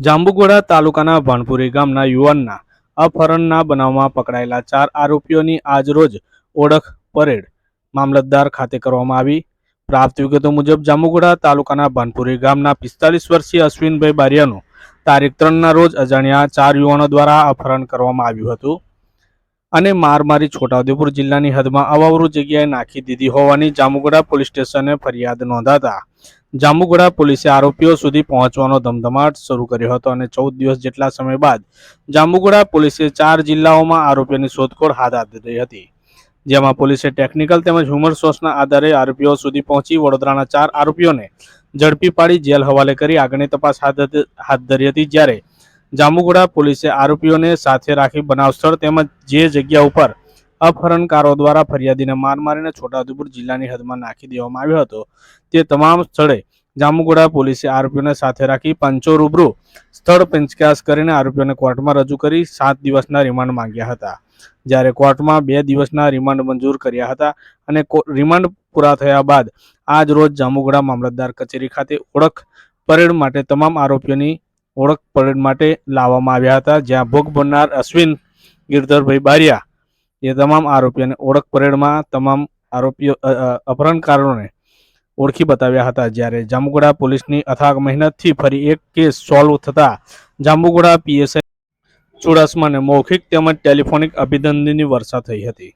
જાંબુગોડા તાલુકાના ભાણપુરી ગામના યુવાનના અપહરણના બનાવમાં પકડાયેલા ચાર આરોપીઓની આજરોજ ઓળખ પરેડ મામલતદાર ખાતે કરવામાં આવી. પ્રાપ્ત વિગતો મુજબ, જાંબુગોડા તાલુકાના ભાનપુરી ગામના પિસ્તાલીસ વર્ષીય અશ્વિનભાઈ બારિયાનું તારીખ ત્રણના રોજ અજાણ્યા ચાર યુવાનો દ્વારા અપહરણ કરવામાં આવ્યું હતું અને માર મારી છોટાઉદેપુર જિલ્લાની હદમાં અવાવરૂ જગ્યાએ નાખી દીધી હોવાની જાંબુગોડા પોલીસ સ્ટેશને ફરિયાદ નોંધાતા જાંબુગોડા પોલીસે આરોપીઓ સુધી પહોંચવાનો ધમધમાટ શરૂ કર્યો હતો અને ચૌદ દિવસ જેટલા સમય બાદ જાંબુગોડા પોલીસે ચાર જિલ્લાઓમાં આરોપીઓની શોધખોળ હાથ ધરી હતી. જેમાં પોલીસે ટેકનિકલ તેમજ હ્યુમર સોર્સના આધારે આરોપીઓ સુધી પહોંચી વડોદરાના ચાર આરોપીઓને ઝડપી પાડી જેલ હવાલે કરી આગળની તપાસ હાથ ધરી હતી. જ્યારે જાંબુગોડા પોલીસે આરોપીઓને સાથે રાખી બનાવ સ્થળ તેમજ જે જગ્યા ઉપર અપહરણકારો દ્વારા ફરિયાદીને માર મારીને છોટાઉદેપુર જિલ્લાની હદમાં નાખી દેવામાં આવ્યો હતો. તે તમામ સ્થળે જાંબુગોડા પોલીસે આરોપીઓને સાથે રાખી પંચો રૂબરૂ સ્થળ પંચકાસ કરીને આરોપીઓને કોર્ટમાં રજૂ કરી સાત દિવસના રિમાન્ડ માંગ્યા હતા. જ્યારે કોર્ટમાં બે દિવસના રિમાન્ડ મંજૂર કર્યા હતા અને રિમાન્ડ પૂરા થયા બાદ આજ રોજ જામુગોડા મામલતદાર કચેરી ખાતે ઓળખ પરેડ માટે તમામ આરોપીઓની ઓળખ પરેડ માટે લાવવામાં આવ્યા હતા. જ્યાં ભોગ બનનાર અશ્વિન ગિરધરભાઈ બારિયા એ તમામ આરોપીઓને ઓળખ પરેડમાં તમામ આરોપીઓ અપહરણકારોને ઓળખી બતાવ્યા હતા જ્યારે જાંબુગોડા પોલીસની અથાગ મહેનતથી ફરી એક કેસ સોલ્વ થતા જાંબુગોડા પીએસઆઈ ચુડાસમાને મૌખિક તેમજ ટેલિફોનિક અભિનંદનની વર્ષા થઈ હતી.